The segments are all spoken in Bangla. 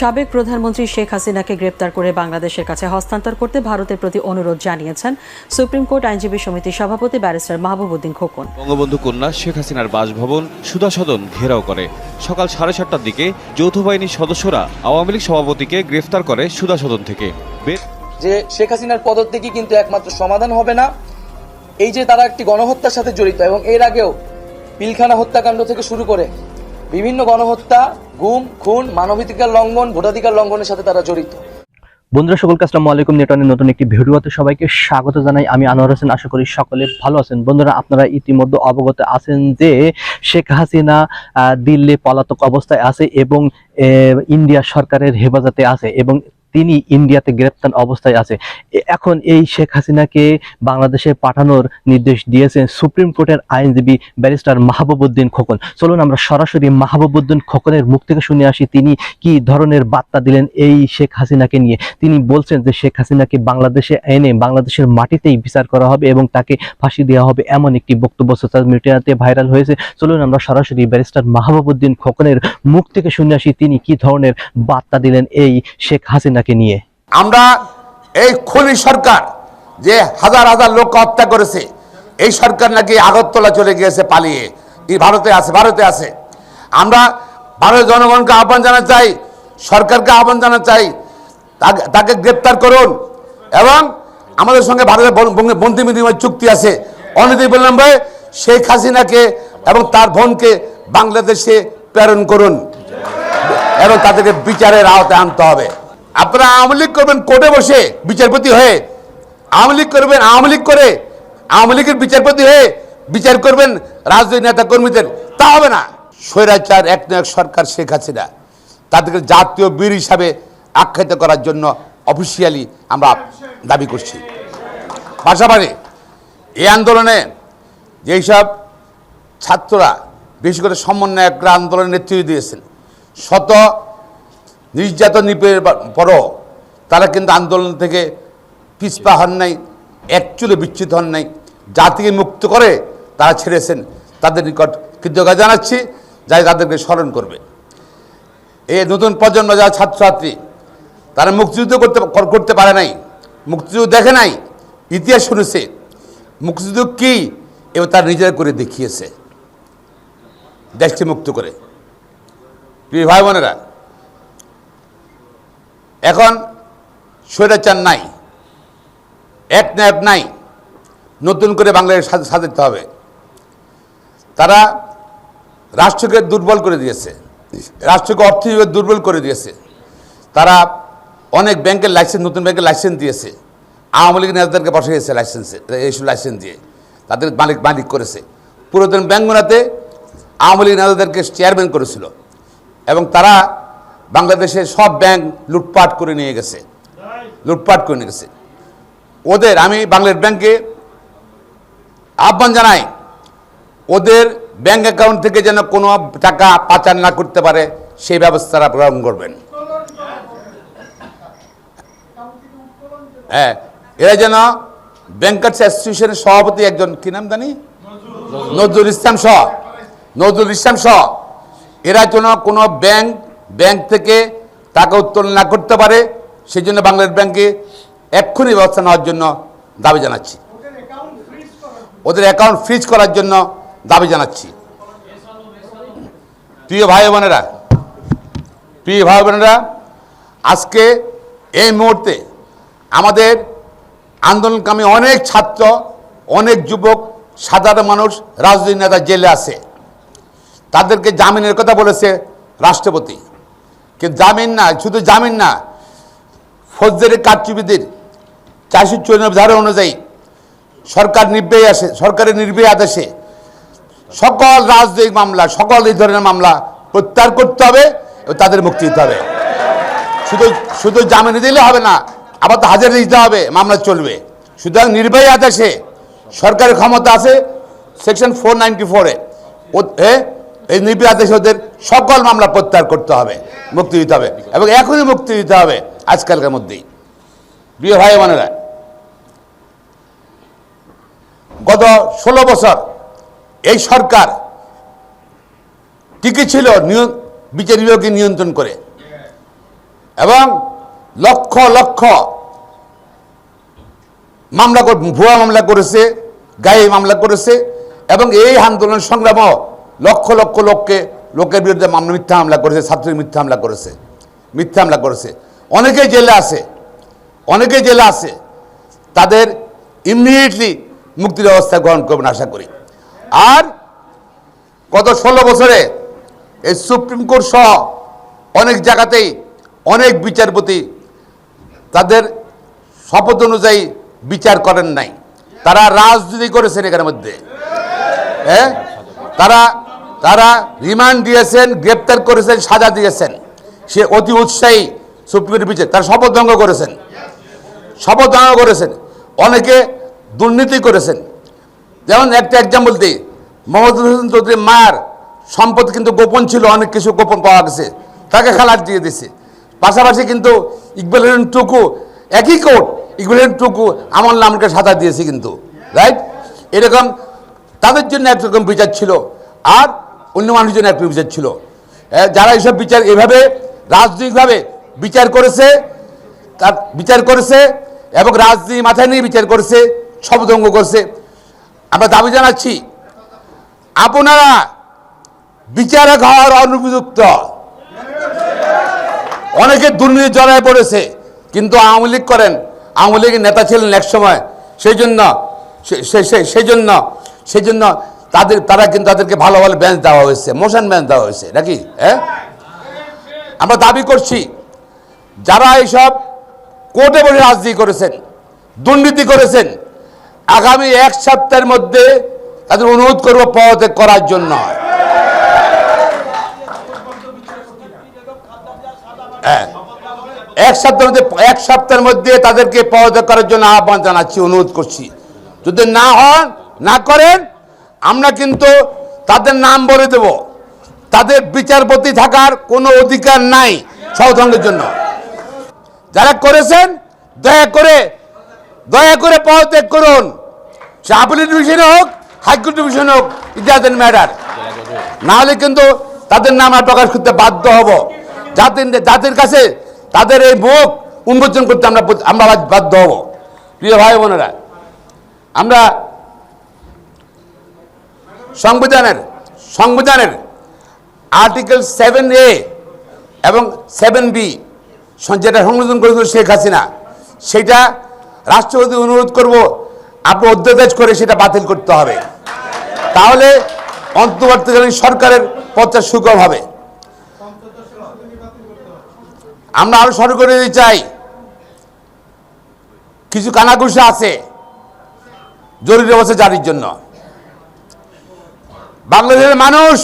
সাবেক প্রধানমন্ত্রী শেখ হাসিনাকে গ্রেপ্তার করে বাংলাদেশের কাছে হস্তান্তর করতে ভারতের প্রতি অনুরোধ জানিয়েছেন সুপ্রিম কোর্ট আইনজীবী সমিতির সভাপতি ব্যারিস্টার মাহবুবুদ্দিন খোকন। বঙ্গবন্ধু কন্যা শেখ হাসিনার বাসভবন সুধা সদন ঘেরাও করে। সকাল সাড়ে সাতটার দিকে যৌথ বাহিনীর সদস্যরা আওয়ামী লীগ সভাপতিকে গ্রেফতার করে সুধা সদন থেকে যে শেখ হাসিনার পদত্যাগই কিন্তু একমাত্র সমাধান হবে না। এই যে তারা একটি গণহত্যার সাথে জড়িত এবং এর আগেও পিলখানা হত্যাকাণ্ড থেকে শুরু করে বিভিন্ন গণহত্যা, গুম, খুন, মানবাধিকার লঙ্ঘন, ভোটাধিকার লঙ্ঘনের সাথে তারা জড়িত। বন্ধুরা, সকলকে আসসালামু আলাইকুম। নেটওয়ার্কের নতুন একটি ভিডিওতে সবাইকে স্বাগত জানাই। আমি আনোয়ার হোসেন। আশা করি সকলে ভালো আছেন। বন্ধুরা, আপনারা ইতিমধ্যে অবগত আছেন যে শেখ হাসিনা দিল্লি পলাতক অবস্থায় আছে এবং ইন্ডিয়া সরকারের হেফাজতে আছে এবং তিনি ইন্ডিয়াতে গ্রেপ্তার অবস্থায় আছে। এখন এই শেখ হাসিনাকে বাংলাদেশে পাঠানোর নির্দেশ দিয়েছেন সুপ্রিম কোর্টের আইনজীবী ব্যারিস্টার মাহবুবুদ্দিন খোকন। চলুন আমরা সরাসরি মাহবুবুদ্দিন খোকনের মুখ থেকে শুনে আসি, তিনি কি ধরনের বার্তা দিলেন এই শেখ হাসিনাকে নিয়ে? তিনি বলছেন যে শেখ হাসিনাকে বাংলাদেশে এনে বাংলাদেশের মাটিতেই বিচার করা হবে এবং তাকে ফাঁসি দেওয়া হবে এমন একটি বক্তব্য সোশ্যাল মিডিয়াতে ভাইরাল হয়েছে। চলুন আমরা সরাসরি ব্যারিস্টার মাহবুবুদ্দিন খোকনের মুখ থেকে শুনে আসি, তিনি কি ধরনের বার্তা দিলেন এই শেখ হাসিনাকে নিয়ে। আমরা এই খুনি সরকার যে হাজার হাজার লোক হত্যা করেছে, এই সরকার নাকি আগরতলা চলে গিয়েছে পালিয়ে। ভারতে আছে? ভারতে আছে। আমরা ভারতের জনগণকে আহ্বান জানাতে চাই, সরকারকে আহ্বান জানাতে চাই, তাকে তাকে গ্রেপ্তার করুন। এবং আমাদের সঙ্গে ভারতের বন- বন- বন্দি বিনিময় চুক্তি আছে। অনতি বিলম্বে শেখ হাসিনাকে এবং তার বোনকে বাংলাদেশে প্রেরণ করুন। এবং তাদেরকে বিচারের আওতায় আনতে হবে। আপনারা আওয়ামী লীগ করবেন, কোর্টে বসে বিচারপতি হয়ে। আওয়ামী লীগ করবেন, আওয়ামী লীগ করে। আওয়ামী লীগের বিচারপতি হয়ে বিচার করবেন রাজনৈতিক নেতা কর্মীদের তা হবে না। স্বৈরাচার এক এক সরকার শেখ হাসিনা। তাদেরকে জাতীয় বীর হিসাবে আখ্যায়িত করার জন্য অফিসিয়ালি আমরা দাবি করছি। পাশাপাশি এই আন্দোলনে যেসব ছাত্ররা, বিশেষ করে সমন্বয়করা আন্দোলনের নেতৃত্ব দিয়েছেন, শত নির্যাতন নিপের পরও তারা কিন্তু আন্দোলন থেকে পিছপা হন নাই একচুলে বিচ্ছিত হন নাই। জাতিকে মুক্ত করে তারা ছেড়েছেন। তাদের নিকট কৃতজ্ঞতা জানাচ্ছি যাই তাদেরকে স্মরণ করবে। এই নতুন প্রজন্ম যারা ছাত্রছাত্রী, তারা মুক্তিযুদ্ধ করতে করতে পারে নাই, মুক্তিযুদ্ধ দেখে নাই, ইতিহাস শুনেছে। মুক্তিযুদ্ধ কী, এবার তারা নিজেরা করে দেখিয়েছে। দেশকে মুক্ত করে। প্রিয় ভাই বোনেরা এখন স্বৈরাচার নাই, এক না এক নাই, নতুন করে বাংলাদেশ সাজ- সাজাতে হবে। তারা রাষ্ট্রকে দুর্বল করে দিয়েছে, রাষ্ট্রকে অর্থনৈতিক দুর্বল করে দিয়েছে। তারা অনেক ব্যাংকের লাইসেন্স, নতুন ব্যাংকের লাইসেন্স দিয়েছে। আওয়ামী লীগ নেতাদেরকে বসিয়েছে লাইসেন্সে, এইসব লাইসেন্স দিয়ে, তাদের মালিক মালিক করেছে। পুরাতন ব্যাংকগুলোতে আওয়ামী লীগ নেতাদেরকে চেয়ারম্যান করেছিল। এবং তারা বাংলাদেশের সব ব্যাংক লুটপাট করে নিয়ে গেছে। লুটপাট করে নিয়ে গেছে। ওদের আমি বাংলাদেশ ব্যাংকে আহ্বান জানাই ওদের ব্যাংক অ্যাকাউন্ট থেকে যেন কোনো টাকা পাচার না করতে পারে সেই ব্যবস্থাটা গ্রহণ করবেন। হ্যাঁ এরা যেন ব্যাংকার্স অ্যাসোসিয়েশনের সভাপতি একজন কি নাম জানি? নজরুল ইসলাম সহ নজরুল ইসলাম সহ এরা যেন কোনো ব্যাংক ব্যাংক থেকে টাকা উত্তোলন না করতে পারে সেই জন্য বাংলাদেশ ব্যাংকে এক্ষুনি ব্যবস্থা নেওয়ার জন্য দাবি জানাচ্ছি। ওদের অ্যাকাউন্ট ফ্রিজ করার জন্য দাবি জানাচ্ছি। প্রিয় ভাই বোনেরা, প্রিয় ভাই বোনেরা, আজকে এই মুহূর্তে আমাদের আন্দোলনকামী অনেক ছাত্র, অনেক যুবক, সাধারণ মানুষ, রাজনৈতিক নেতা জেলে আছে। তাদেরকে জামিনের কথা বলেছে রাষ্ট্রপতি। কিন্তু জামিন না শুধু জামিন না, ফৌজদারি কারচুপিদের চারশো চুরানব্বই ধারা অনুযায়ী সরকার নির্বাহী আসে, সরকারের নির্বাহী আদেশে সকল রাজনৈতিক মামলা, সকল এই ধরনের মামলা প্রত্যাহার করতে হবে এবং তাদের মুক্তি দিতে হবে। শুধু শুধু জামিনে দিলে হবে না, আবার তো হাজারে দিতে হবে, মামলা চলবে। সুতরাং নির্বাহী আদেশে সরকারের ক্ষমতা আছে, সেকশন ফোর নাইনটি ফোরে এই ওদের সকল মামলা প্রত্যাহার করতে হবে, মুক্তি দিতে হবে এবং এখনই মুক্তি দিতে হবে আজকালকার মধ্যেই। প্রিয় ভাই বোনেরা, গত ষোলো বছর এই সরকার টিকে ছিল বিচার বিভাগকে নিয়ন্ত্রণ করে এবং লক্ষ লক্ষ মামলা ভুয়া মামলা করেছে, গায়ে মামলা করেছে এবং এই আন্দোলন সংগ্রামও লক্ষ লক্ষ লোককে, লোকের বিরুদ্ধে মামলা, মিথ্যা হামলা করেছে, ছাত্রীর মিথ্যা হামলা করেছে, মিথ্যা হামলা করেছে। অনেকেই জেলে আছে অনেকেই জেলে আছে, তাদের ইমিডিয়েটলি মুক্তির ব্যবস্থা গ্রহণ করবেন আশা করি। আর গত ষোলো বছরে এই সুপ্রিম কোর্ট সহ অনেক জায়গাতেই অনেক বিচারপতি তাদের শপথ অনুযায়ী বিচার করেন নাই। তারা রাজনীতি করেছেন এখানের মধ্যে। হ্যাঁ? তারা তারা রিমান্ড দিয়েছেন, গ্রেপ্তার করেছেন, সাজা দিয়েছেন। সে অতি উৎসাহী সুপ্রিম বিচার তারা শপথ ভঙ্গ করেছেন। শপথ ভঙ্গ করেছেন। অনেকে দুর্নীতি করেছেন। যেমন একটা এক্সাম্পল দিই। মোহাম্মদ হোসেন চৌধুরী মার সম্পদ কিন্তু গোপন ছিল, অনেক কিছু গোপন পাওয়া গেছে। তাকে খালাস দিয়ে দিছে। পাশাপাশি কিন্তু ইকবাল টুকু, একই কোর্ট, ইকবাল টুকু আমার নামকে সাজা দিয়েছে কিন্তু। রাইট এরকম তাদের জন্য একরকম বিচার ছিল। আর অন্য মানুষের জন্য একটা বিচার ছিল। যারা এইসব বিচার এভাবে রাজনৈতিকভাবে বিচার করেছে, তার বিচার করেছে এবং রাজনীতি মাথায় নিয়ে বিচার করেছে শব্দঙ্গ করছে। আমরা দাবি জানাচ্ছি, আপনারা বিচারক হওয়ার অনুপযুক্ত। অনেকে দুর্নীতি জড়ায় পড়েছে, কিন্তু আওয়ামী লীগ করেন, আওয়ামী লীগের নেতা ছিলেন এক সময়, সেই জন্য সেই জন্য সেই জন্য তাদের, তারা কিন্তু তাদেরকে ভালো ভালো বেঞ্চ দেওয়া হয়েছে মোশন বেঞ্চ দেওয়া হয়েছে, নাকি? হ্যাঁ? আমরা দাবি করছি, যারা এইসব কোর্টে বসে রাজনীতি করেছেন, দুর্নীতি করেছেন, আগামী এক সপ্তাহের মধ্যে তাদের অনুরোধ করব পদত্যাগ করার জন্য। হ্যাঁ। এক সপ্তাহের মধ্যে, এক সপ্তাহের মধ্যে তাদেরকে পদত্যাগ করার জন্য আহ্বান জানাচ্ছি, অনুরোধ করছি। যদি না হন, না করেন আমরা কিন্তু তাদের নাম বলে দেব। তাদের বিচারপতি থাকার কোনো অধিকার নাই সংগঠনের জন্য। যারা করেছেন, দয়া করে দয়া করে পদত্যাগ করুন। সে আপিলের ডিভিশনে হোক, হাইকোর্ট ডিভিশনে হোক ইট ডাজেন্ট ম্যাটার নাহলে কিন্তু তাদের নাম আর প্রকাশ করতে বাধ্য হব। যাদের যাদের কাছে তাদের এই মুখ উন্মোচন করতে আমরা আমরা বাধ্য হব। প্রিয় ভাই বোনেরা, আমরা সংবিধানের সংবিধানের আর্টিকেল সেভেন এ এবং সেভেন বি যেটা সংশোধন করেছিল শেখ হাসিনা, সেটা রাষ্ট্রপতি অনুরোধ করব, আপনি অধ্যাদেশ করে সেটা বাতিল করতে হবে। তাহলে অন্তর্বর্তীকালীন সরকারের পথটা সুগম হবে। আমরা আরও শুরু করে দিতে চাই। কিছু কানাঘুষা আছে, জরুরি অবস্থা জারির জন্য। বাংলাদেশের মানুষ,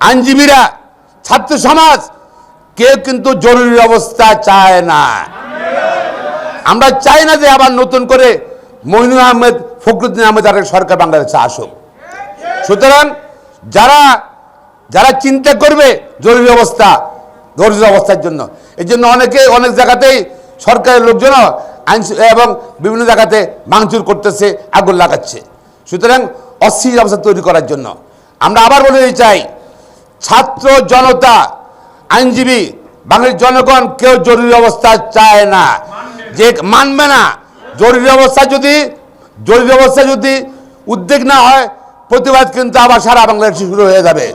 আইনজীবীরা, ছাত্র সমাজ, কেউ কিন্তু জরুরি অবস্থা চায় না। আমরা চাই না যে আবার নতুন করে মইনুল আহমেদ, ফখরুদ্দিন আহমেদ আর সরকার বাংলাদেশে আসুক। সুতরাং যারা যারা চিন্তা করবে জরুরি অবস্থা, জরুরি অবস্থার জন্য, এই জন্য অনেকে অনেক জায়গাতেই সরকারের লোকজন আইন এবং বিভিন্ন জায়গাতে ভাঙচুর করতেছে, আগুন লাগাচ্ছে। সুতরাং অস্থির অবস্থা তৈরি করার জন্য। আমরা আবার বলে দিতে চাই, ছাত্র জনতা, আইনজীবী বাঙালির জনগণ কেউ জরুরি অবস্থা চায় না। যে মানবে না, জরুরি অবস্থা যদি, জরুরি অবস্থা যদি উদ্বেগ না হয়, প্রতিবাদ কিন্তু আবার সারা বাংলাদেশে শুরু হয়ে যাবে।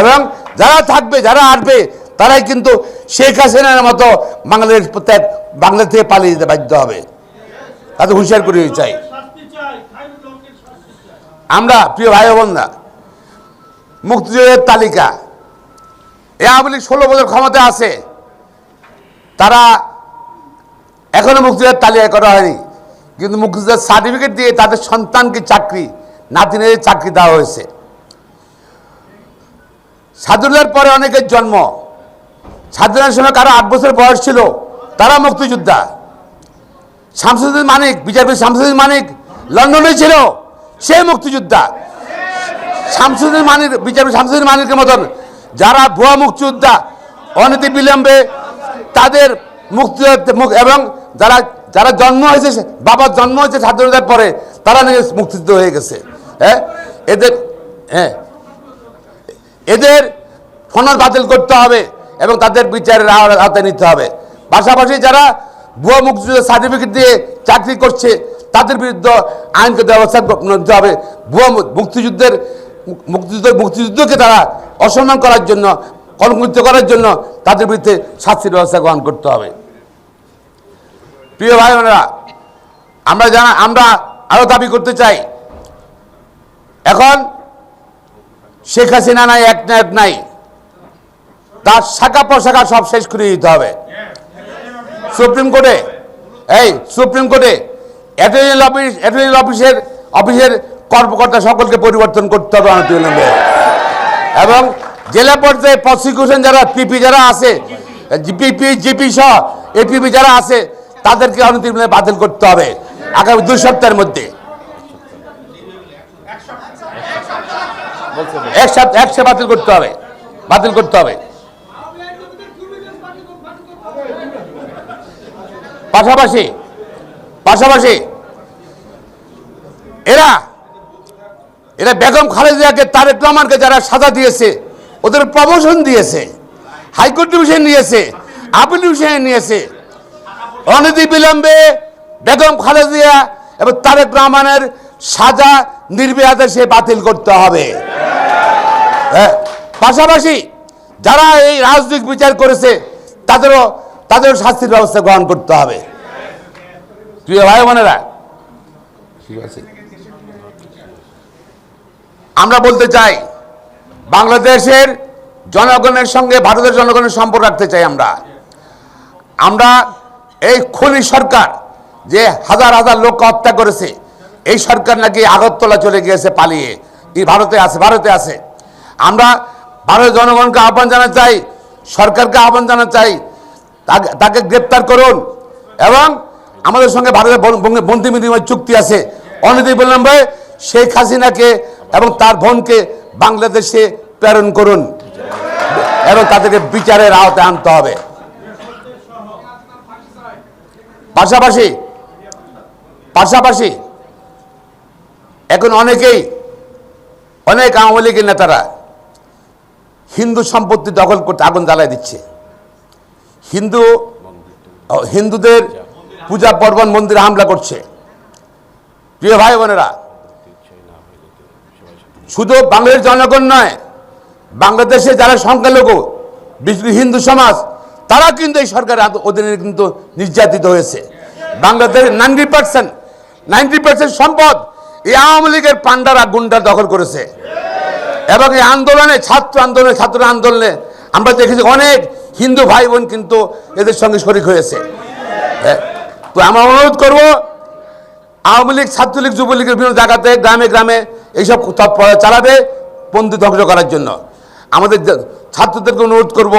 এবং যারা থাকবে, যারা আসবে, তারাই কিন্তু শেখ হাসিনার মতো বাংলাদেশ প্রত্যেক বাংলাদেশ থেকে পালিয়ে যেতে বাধ্য হবে। তাতে হুঁশিয়ার করে চাই। আমরা প্রিয় ভাই বোনরা মুক্তিযোদ্ধার তালিকা। এ আওয়ামী লীগ ষোলো বছর ক্ষমতা আছে। তারা এখনও মুক্তিযোদ্ধার তালিকা করা হয়নি। কিন্তু মুক্তিযোদ্ধার সার্টিফিকেট দিয়ে তাদের সন্তানকে চাকরি নাতিনের চাকরি দেওয়া হয়েছে। স্বাধীনতার পরে অনেকের জন্ম। স্বাধীনতার সময় কারও আট বছর বয়স ছিল তারা মুক্তিযোদ্ধা। শামসুদ্দিন মানিক, বিচারপতি শামসুদ্দিন মানিক লন্ডনে ছিল, সে মুক্তিযোদ্ধা। শামসুদ্দিন মানির, বিচারপতি শামসুদ্দিন মানিকের মতন যারা ভুয়া মুক্তিযোদ্ধা, অনীতি বিলম্বে তাদের মুক্তি মুক- এবং যারা যারা জন্ম হয়েছে, বাবার জন্ম হয়েছে স্বাধীনতার পরে, তারা নাকি মুক্তিযুদ্ধ হয়ে গেছে। হ্যাঁ? এদের হ্যাঁ? এদের ফনর বাতিল করতে হবে এবং তাদের বিচারের আওতায় নিতে হবে। পাশাপাশি যারা ভুয়া মুক্তিযুদ্ধের সার্টিফিকেট দিয়ে চাকরি করছে, তাদের বিরুদ্ধে আইনগত ব্যবস্থা নিতে হবে। ভুয়া মুক্তিযুদ্ধের মুক্তিযুদ্ধ, মুক্তিযুদ্ধকে তারা অসম্মান করার জন্য, কলঙ্কিত করার জন্য তাদের বিরুদ্ধে শাস্তির ব্যবস্থা গ্রহণ করতে হবে। প্রিয় ভাই বোনেরা, আমরা জানা, আমরা আরও দাবি করতে চাই। এখন শেখ হাসিনা নাই, এক না এক নাই। তার শাখা প্রশাখা সব শেষ করে দিতে হবে। সুপ্রিম কোর্টে, এই সুপ্রিম কোর্টে অ্যাটর্নি অফিস, অ্যাটর্নি অফিসের অফিসের কর্মকর্তা সকলকে পরিবর্তন করতে হবে অনতিবিলম্বে এবং জেলা পর্যায়ে প্রসিকিউশন যারা পিপি যারা আছে পিপি জিপি সহ এপিপি যারা আছে, তাদেরকে অনতিবিলম্বে বাতিল করতে হবে আগামী দুই সপ্তাহের মধ্যে। একসাথে বাতিল করতে হবে, বাতিল করতে হবে। পাশাপাশি পাশাপাশি, এরা এরা বেগম খালেদিয়াকে তারেক রহমানকে যারা সাজা দিয়েছে ওদের প্রমোশন দিয়েছে হাইকোর্ট ডিভিশন নিয়েছে আপিল ডিভিশন নিয়েছে। অনতি বিলম্বে বেগম খালেদিয়া এবং তারেক রহমানের সাজা নির্বিয়াদে সে বাতিল করতে হবে। হ্যাঁ, পাশাপাশি যারা এই রাজনৈতিক বিচার করেছে তাদেরও তাদেরও শাস্তির ব্যবস্থা গ্রহণ করতে হবে। প্রিয় ভাই বোনেরা ঠিক আছে? আমরা বলতে চাই, বাংলাদেশের জনগণের সঙ্গে, ভারতের জনগণের সম্পর্ক রাখতে চাই আমরা। আমরা এই খনি সরকার যে হাজার হাজার লোককে হত্যা করেছে, এই সরকার নাকি আগরতলা চলে গিয়েছে পালিয়ে। এই ভারতে আছে ভারতে আছে। আমরা ভারতের জনগণকে আহ্বান জানাতে চাই, সরকারকে আহ্বান জানাতে চাই, তাকে- গ্রেপ্তার করুন। এবং আমাদের সঙ্গে ভারতের বন- বন- বন্দি বিনিময় চুক্তি আছে। অনতি বিলম্বে শেখ হাসিনাকে এবং তার বোনকে বাংলাদেশে প্রেরণ করুন। এবং তাদেরকে বিচারের আওতায় আনতে হবে। পাশাপাশি পাশাপাশি এখন অনেকেই, অনেক আওয়ামী লীগের নেতারা হিন্দু সম্পত্তি দখল করতে আগুন জ্বালায় দিচ্ছে। হিন্দু, হিন্দুদের পূজা পার্বণ মন্দিরে হামলা করছে। প্রিয় ভাই বোনেরা শুধু বাংলাদেশ জনগণ নয় বাংলাদেশে যারা সংখ্যালঘু বিশেষ হিন্দু সমাজ তারা কিন্তু এই সরকারের অধীনে কিন্তু নির্যাতিত হয়েছে। বাংলাদেশের নাইনটি পার্সেন্ট নাইনটি পার্সেন্ট সম্পদ এই আওয়ামী লীগের পান্ডারা গুন্ডা দখল করেছে। এবং এই আন্দোলনে ছাত্র আন্দোলনে ছাত্র আন্দোলনে আমরা দেখেছি অনেক হিন্দু ভাই বোন কিন্তু এদের সঙ্গে শরিক হয়েছে। হ্যাঁ, তো আমরা অনুরোধ করব আওয়ামী লীগ, ছাত্রলীগ, যুবলীগের বিভিন্ন জায়গাতে, গ্রামে গ্রামে এইসব চালাবে, বন্দি ধ্বংস করার জন্য। আমাদের ছাত্রদেরকে অনুরোধ করব,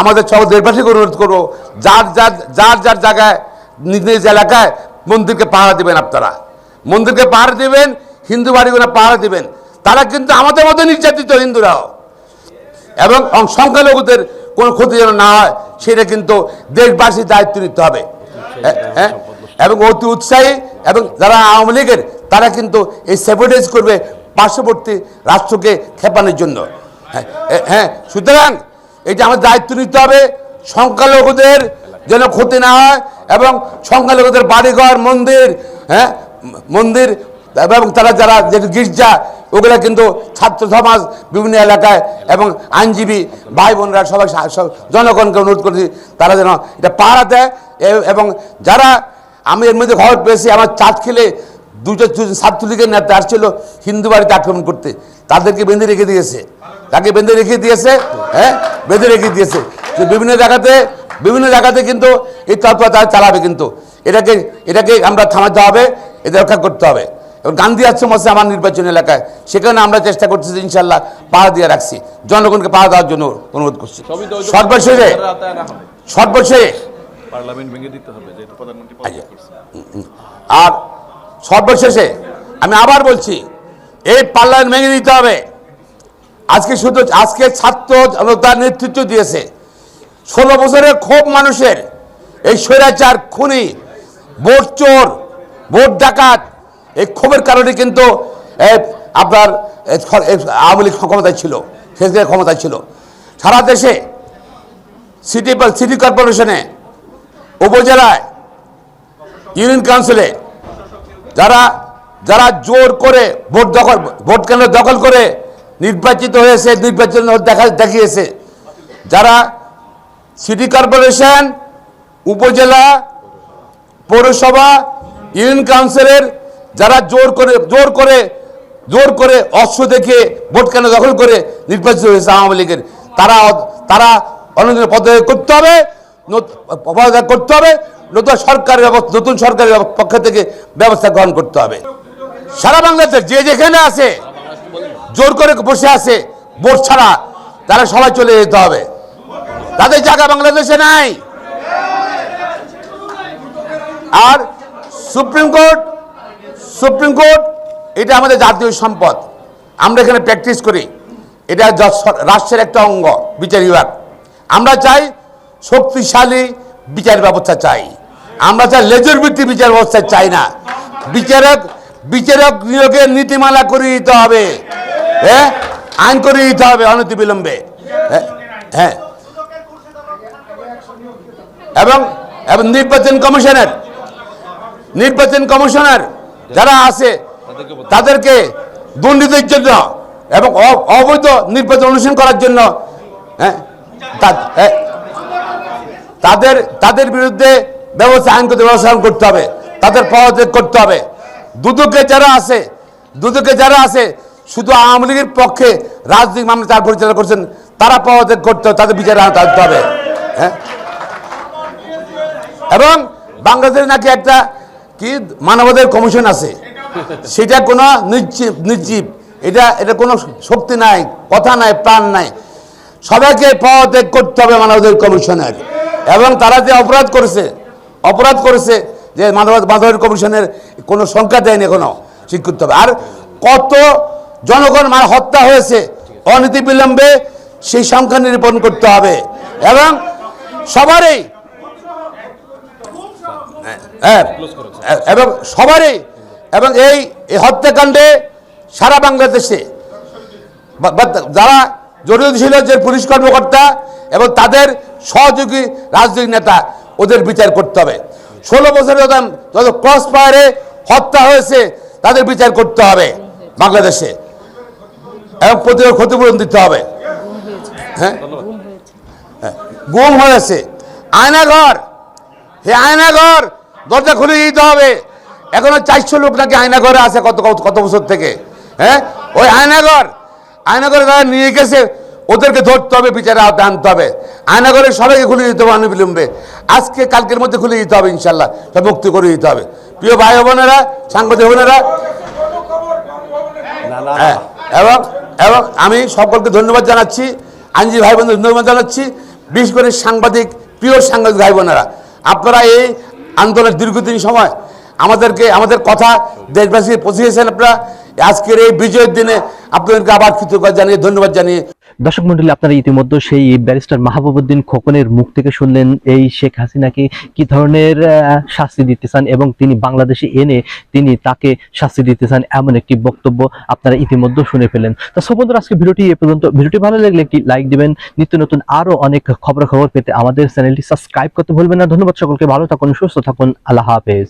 আমাদের সব দেশবাসীকে অনুরোধ করব, যার যার যার যার জায়গায়, নিজ নিজ এলাকায় মন্দিরকে পাহারা দেবেন আপনারা। মন্দিরকে পাহারা দেবেন, হিন্দু বাড়িগুলো পাহারা দেবেন। তারা কিন্তু আমাদের মতো নির্যাতিত হিন্দুরাও। এবং সংখ্যালঘুদের কোনো ক্ষতি যেন না হয়, সেটা কিন্তু দেশবাসীর দায়িত্ব নিতে হবে। হ্যাঁ এবং অতি উৎসাহী এবং যারা আওয়ামী লীগের, তারা কিন্তু এই সেভোটাইজ করবে পার্শ্ববর্তী রাষ্ট্রকে খেপানোর জন্য। হ্যাঁ হ্যাঁ সুতরাং এটা আমাদের দায়িত্ব নিতে হবে সংখ্যালঘুদের যেন ক্ষতি না হয় এবং সংখ্যালঘুদের বাড়িঘর, মন্দির হ্যাঁ মন্দির এবং তারা যারা যে গির্জা, ওগুলো কিন্তু ছাত্র সমাজ, বিভিন্ন এলাকায় এবং আইনজীবী ভাই বোনরা সবাই সব জনগণকে অনুরোধ করছি, তারা যেন এটা পাহারা দেয়। এবং যারা আমি এর মধ্যে খবর পেয়েছি। আমার চাঁদ খেলে দুটো ছাত্রলীগের নেতা আসছিল হিন্দু বাড়িতে আক্রমণ করতে। তাদেরকে বেঁধে রেখে দিয়েছে। তাকে বেঁধে রেখে দিয়েছে হ্যাঁ? বেঁধে রেখে দিয়েছে। বিভিন্ন জায়গাতে বিভিন্ন জায়গাতে কিন্তু এই তৎপর তারা চালাবে কিন্তু। এটাকে এটাকে আমরা থামাতে হবে এটা রক্ষা করতে হবে। এবং গান্ধী আশ্রম আছে আমার নির্বাচনী এলাকায়। সেখানে আমরা চেষ্টা করছি যে ইনশাল্লাহ পাহাড় দিয়ে রাখছি। জনগণকে পাহাড় দেওয়ার জন্য অনুরোধ করছি। সর্বশেষে সর্বশেষে পার্লামেন্ট ভেঙে দিতে হবে যেহেতু প্রধানমন্ত্রী আর সর্বশেষে আমি আবার বলছি এই পার্লামেন্ট ভেঙে দিতে হবে। আজকে শুধু আজকে ছাত্র তার নেতৃত্ব দিয়েছে। ষোলো বছরের ক্ষোভ মানুষের এই স্বৈরাচার খুনি ভোট চোর ভোট ডাকাত এই ক্ষোভের কারণে কিন্তু আপনার আওয়ামী লীগ ক্ষমতায় ছিল শেষ ক্ষমতায় ছিল। সারা দেশে সিটি সিটি কর্পোরেশনে উপজেলায়, ইউনিয়ন কাউন্সিলে যারা যারা জোর করে ভোট দখল, ভোট কেন্দ্র দখল করে নির্বাচিত হয়েছে, নির্বাচন দেখা, দেখিয়েছে, যারা সিটি কর্পোরেশন, উপজেলা, পৌরসভা, ইউনিয়ন কাউন্সিলের যারা জোর করে জোর করে জোর করে অস্ত্র দেখে ভোট কেন দখল করে নির্বাচিত হয়েছে আওয়ামী লীগের, তারা তারা অনন্ত পদত্যাগ করতে হবে। করতে হবে, নতুন সরকারের ব্যবস্থা, নতুন সরকারের পক্ষ থেকে ব্যবস্থা গ্রহণ করতে হবে। সারা বাংলাদেশ যে যেখানে আছে, জোর করে বসে আছে, ভোট ছাড়া তারা সবাই চলে যেতে হবে। তাদের জায়গা বাংলাদেশে নাই। আর সুপ্রিম কোর্ট সুপ্রিম কোর্ট, এটা আমাদের জাতীয় সম্পদ। আমরা এখানে প্র্যাকটিস করি। এটা রাষ্ট্রের একটা অঙ্গ, বিচার বিভাগ। আমরা চাই শক্তিশালী বিচার ব্যবস্থা চাই। আমরা চাই লেজর ভিত্তিক বিচার ব্যবস্থা চাই না। বিচারক বিচারক নিয়োগের নীতিমালা করে দিতে হবে। হ্যাঁ? আইন করে দিতে হবে অনতিবিলম্বে। হ্যাঁ? হ্যাঁ? এবং এবং নির্বাচন কমিশনের নির্বাচন কমিশনার যারা আছে তাদেরকে দুর্নীতির জন্য এবং অবৈধ নির্বাচন অনুসরণ করার জন্য হ্যাঁ, তাদের তাদের বিরুদ্ধে ব্যবস্থা, আইনগত ব্যবস্থা করতে হবে। তাদের পদত্যাগ করতে হবে। দুদকে যারা আছে, দুদকে যারা আছে, শুধু আওয়ামী লীগের পক্ষে রাজনৈতিক মামলা তার পরিচালনা করছেন, তারা পদত্যাগ করতে হবে, তাদের বিচারে আনতে হবে। হ্যাঁ? এবং বাংলাদেশের নাকি একটা কি মানবাধিকার কমিশন আছে, সেটা কোনো নিশ্চিপ নিশ্চিপ এটা এটা কোনো শক্তি নাই, কথা নাই, প্রাণ নাই। সবাইকে পদত্যাগ করতে হবে মানবাধিকার কমিশনের। এবং তারা যে অপরাধ করেছে অপরাধ করেছে যে মানব মানবাধিকার কমিশনের কোনো সংখ্যা দেয়নি এখনও ঠিক করতে হবে। আর কত জনগণ মার হত্যা হয়েছে, অনীতি বিলম্বে সেই সংখ্যা নিরূপণ করতে হবে। এবং সবারই হ্যাঁ এবং সবারই এবং এই হত্যাকাণ্ডে সারা বাংলাদেশে যারা জড়িত ছিল যে পুলিশ কর্মকর্তা এবং তাদের সহযোগী রাজনৈতিক নেতা ওদের বিচার করতে হবে। ষোলো বছরের যত ক্রস ফায়ারে হত্যা হয়েছে তাদের বিচার করতে হবে বাংলাদেশে এবং প্রতিরোধ ক্ষতিপূরণ দিতে হবে। হ্যাঁ? হ্যাঁ, গুম হয়েছে। আয়নাঘর হে আয়নাঘর দরজা খুলে দিতে হবে। এখনও চারশো লোক নাকি আয়নাঘরে আছে কত- কত বছর থেকে হ্যাঁ? ওই আয়নাঘর আয়নাঘরে যারা নিয়ে গেছে ওদেরকে ধরতে হবে বিচারে আওতায় আনতে হবে। আয়নাঘরে সবাইকে খুলে দিতে হবে অনবিলম্বে আজকে কালকের মধ্যে খুলে দিতে হবে ইনশাল্লাহ সব মুক্তি করে দিতে হবে। প্রিয় ভাই বোনেরা সাংবাদিক বোনেরা হ্যাঁ, এবং এবং আমি সকলকে ধন্যবাদ জানাচ্ছি আইনজীবী ভাই বোনদের ধন্যবাদ জানাচ্ছি বিশেষ করে সাংবাদিক প্রিয় সাংবাদিক ভাই বোনেরা। আপনারা এই আন্দোলনের দীর্ঘদিন সময় আমাদেরকে আমাদের কথা দেশবাসী পৌঁছিয়েছেন আপনারা। আজকের এই বিজয়ের দিনে আপনাদেরকে আবার কৃতজ্ঞতা জানিয়ে, ধন্যবাদ জানিয়ে দর্শক মন্ডলী, আপনারা ইতিমধ্যে সেই ব্যারিস্টার মাহবুবুদ্দিন খোকনের মুখ থেকে শুনলেন, এই শেখ হাসিনাকে কি ধরনের শাস্তি দিতে চান এবং তিনি বাংলাদেশে এনে তিনি তাকে শাস্তি দিতে চান এমন একটি বক্তব্য আপনারা ইতিমধ্যে শুনে ফেলেন। তো বন্ধুরা, আজকে ভিডিওটি এ পর্যন্ত। ভিডিওটি ভালো লাগলে একটি লাইক দিবেন, নিত্য নতুন আরও অনেক খবর খবর পেতে আমাদের চ্যানেলটি সাবস্ক্রাইব করতে ভুলবেন না। ধন্যবাদ সকলকে, ভালো থাকুন, সুস্থ থাকুন, আল্লাহ হাফেজ।